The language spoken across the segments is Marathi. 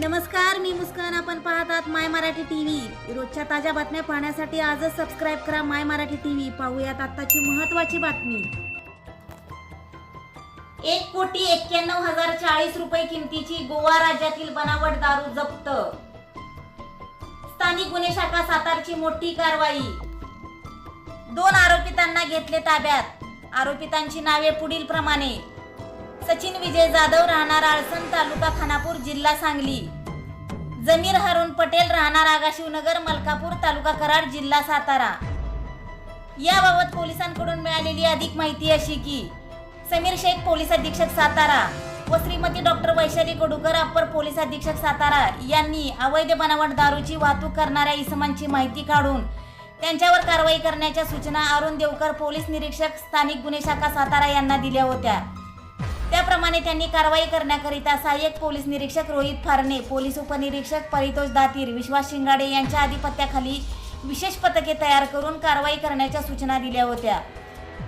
नमस्कार मी मुस्कान. आपण पाहतात माय मराठी टीव्ही रोजच्या ताज्या बातम्या पाहण्यासाठी आजच सबस्क्राईब करा माय मराठी टीव्ही पाहूयात आताची महत्वाची बातमी. एक कोटी एक्क्याण्णव हजार चाळीस रुपये किमतीची गोवा राज्यातील बनावट दारू जप्त. स्थानिक गुन्हे शाखा सातारची मोठी कारवाई. दोन आरोपितांना घेतले ताब्यात. आरोपितांची नावे पुढील प्रमाणे सचिन विजय जाधव राहणार आळसण तालुका खानापूर जिल्हा सांगली. जमीर हरुण पटेल राहणार आगाशिवनगर मलकापूर तालुका कराड जिल्हा सातारा. याबाबत पोलिसांकडून मिळालेली अधिक माहिती अशी की समीर शेख पोलीस अधीक्षक सातारा व Shrimati doctor Vaishali Kadukar upper police अधीक्षक सातारा यांनी अवैध बनावट दारूची वाहतूक करणाऱ्या इसमांची माहिती काढून त्यांच्यावर कारवाई करण्याच्या सूचना अरुण देवकर पोलीस निरीक्षक स्थानिक गुन्हे शाखा सातारा यांना दिल्या होत्या. त्याप्रमाणे त्यांनी कारवाई करण्याकरिता सहाय्यक पोलीस निरीक्षक रोहित फारणे पोलीस उपनिरीक्षक परितोष दातीर विश्वास शिंगाडे यांच्या अधिपत्याखाली विशेष पथके तयार करून कारवाई करण्याच्या सूचना दिल्या होत्या.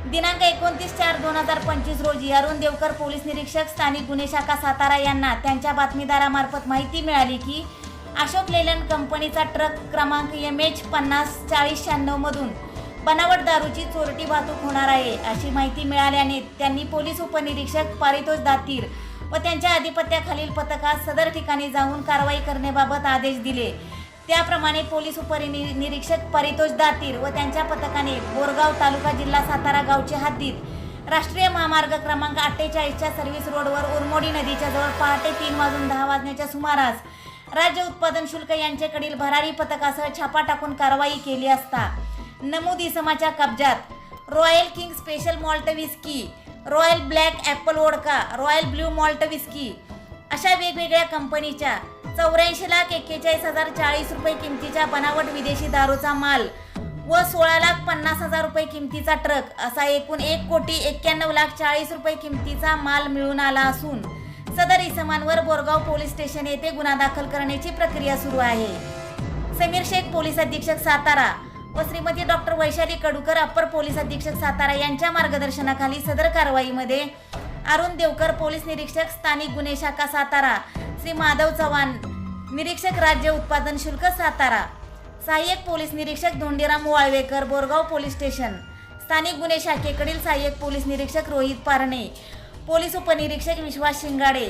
दिनांक एकोणतीस चार दोन हजार पंचवीस रोजी अरुण देवकर पोलीस निरीक्षक स्थानिक गुन्हे शाखा सातारा यांना त्यांच्या बातमीदारामार्फत माहिती मिळाली की अशोक लेलन कंपनीचा ट्रक क्रमांक एम एच पन्नास चाळीस शहाण्णव मधून बनावट दारूची चोरटी वाहतूक होणार आहे अशी माहिती मिळाल्याने त्यांनी पोलीस उपनिरीक्षक पारितोष दातीर व त्यांच्या अधिपत्याखालील पथकास सदर ठिकाणी जाऊन कारवाई करण्याबाबत आदेश दिले. त्याप्रमाणे पोलीस उपनिरीक्षक परितोष दातीर व त्यांच्या पथकाने बोरगाव तालुका जिल्हा सातारा गावचे हद्दीत राष्ट्रीय महामार्ग क्रमांक अठ्ठेचाळीसच्या सर्व्हिस रोडवर उरमोडी नदीच्या जवळ पहाटे तीन वाजून दहा वाजण्याच्या सुमारास राज्य उत्पादन शुल्क यांच्याकडील भरारी पथकासह छापा टाकून कारवाई केली असता नमूद इसमाच्या कब्जात. Royal king special malt whisky royal black apple vodka royal blue malt whisky अशा वेगवेगळ्या कंपनीच्या चौऱ्याऐंशी लाख एक्केचाळीस हजार चाळीस रुपये किमतीच्या बनावट विदेशी दारूचा माल व सोळा लाख पन्नास हजार रुपये किमतीचा ट्रक असा एकूण एक कोटी एक्क्याण्णव लाख चाळीस रुपये किमतीचा माल मिळून आला असून सदर इसमांवर बोरगाव पोलीस स्टेशन येथे गुन्हा दाखल करण्याची प्रक्रिया सुरू आहे. समीर शेख पोलीस अधीक्षक सातारा. व Shrimati doctor Vaishali Kadukar upper police अधीक्षक सातारा यांच्या मार्गदर्शनाखाली सदर कारवाईमध्ये अरुण देवकर पोलीस निरीक्षक स्थानिक गुन्हे शाखा सातारा श्री माधव चव्हाण निरीक्षक राज्य उत्पादन शुल्क सातारा सहाय्यक पोलीस निरीक्षक धोंडीराम वाळवेकर बोरगाव पोलीस स्टेशन स्थानिक गुन्हे शाखेकडील सहाय्यक पोलीस निरीक्षक रोहित पारणे पोलीस उपनिरीक्षक विश्वास शिंगाडे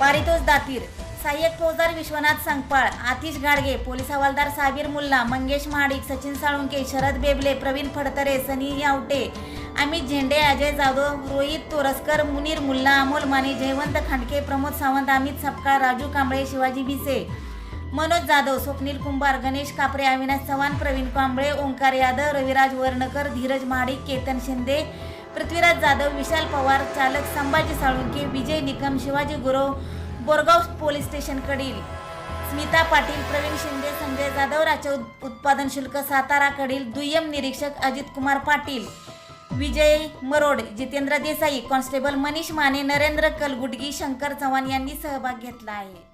पारितोष दातीर सहाय्यक फौजदार विश्वनाथ संगपाळ आतिश गाडगे पोलीस हवालदार साबीर मुल्ला मंगेश महाडिक सचिन साळुंके शरद बेबले प्रवीण फडतरे सनी यावटे अमित झेंडे अजय जाधव रोहित तोरसकर मुनीर मुल्ला अमोल माने जयवंत खांडके प्रमोद सावंत अमित सपकाळ राजू कांबळे शिवाजी भिसे मनोज जाधव स्वप्नील कुंभार गणेश कापरे अविनाश चव्हाण प्रवीण कांबळे ओंकार यादव रविराज वर्णकर धीरज महाडिक केतन शिंदे पृथ्वीराज जाधव विशाल पवार चालक संभाजी साळुंके विजय निकम शिवाजी गुरव बोरगाव पोलीस स्टेशनकडील स्मिता पाटील प्रवीण शिंदे संजय जाधव राज्य उत्पादन शुल्क साताराकडील दुय्यम निरीक्षक अजित कुमार पाटील विजय मरोड जितेंद्र देसाई कॉन्स्टेबल मनीष माने नरेंद्र कलगुडगी शंकर चव्हाण यांनी सहभाग घेतला आहे.